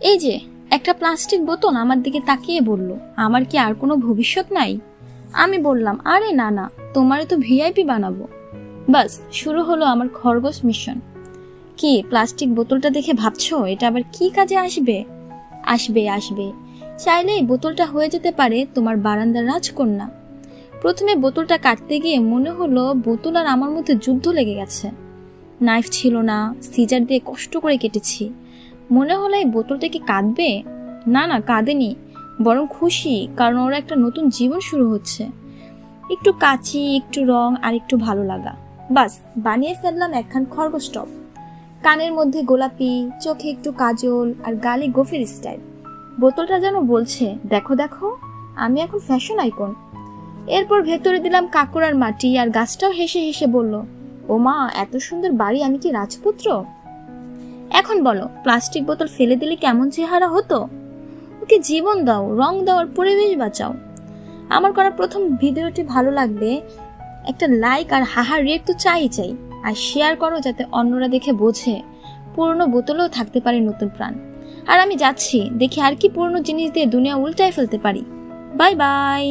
এই যে, একটা প্লাস্টিক বোতল আমার দিকে তাকিয়ে বলল, আমার কি আর কোনো ভবিষ্যৎ নাই? আমি বললাম, আরে না না, তোমারে তো ভিআইপি বানাবো। বাস, শুরু হলো আমার খরগোশ মিশন। কি, প্লাস্টিক বোতলটা দেখে ভাবছ? এটা আবার কি কাজে আসবে? আসবে আসবে। চাইলে এই বোতলটা হয়ে যেতে পারে তোমার বারান্দার রাজকন্যা। প্রথমে বোতলটা কাটতে গিয়ে মনে হলো বোতল আর আমার মধ্যে যুদ্ধ লেগে গেছে। নাইফ ছিল না, সিজার দিয়ে কষ্ট করে কেটেছি। মনে হলো এই বোতলটা কি কাঁদবে? না না, কাঁদেনি। বরং খুশি, কারণ ওরা একটা নতুন জীবন শুরু হচ্ছে। একটু কাচি, একটু রং, আর একটু ভালো লাগা। বাস, বানিয়ে ফেললাম একখান খরগোশ টপ কানের মধ্যে গোলাপি, চোখে একটু কাজল, আর গালে গফির স্টাইল। বোতলটা যেন বলছে, দেখো দেখো, আমি এখন ফ্যাশন আইকন। এরপর ভেতরে দিলাম কাকুরার মাটি, আর গাছটাও হেসে হেসে বলল ও মা এত সুন্দর বাড়ি আমি কি রাজপুত্র? এখন বলো, প্লাস্টিক বোতল ফেলে দিলে কেমন চেহারা হতো? ওকে জীবন দাও, রং দাও আর পরিবেশ বাঁচাও। আমার করা প্রথম ভিডিওটি ভালো লাগবে, একটা লাইক আর হাহার রেট তো চাই চাই। আর শেয়ার করো যাতে অন্যরা দেখে বোঝে, পুরনো বোতলেও থাকতে পারে নতুন প্রাণ। আর আমি যাচ্ছি, দেখি আর কি পুরনো জিনিস দিয়ে দুনিয়া উল্টায় ফেলতে পারি। Bye bye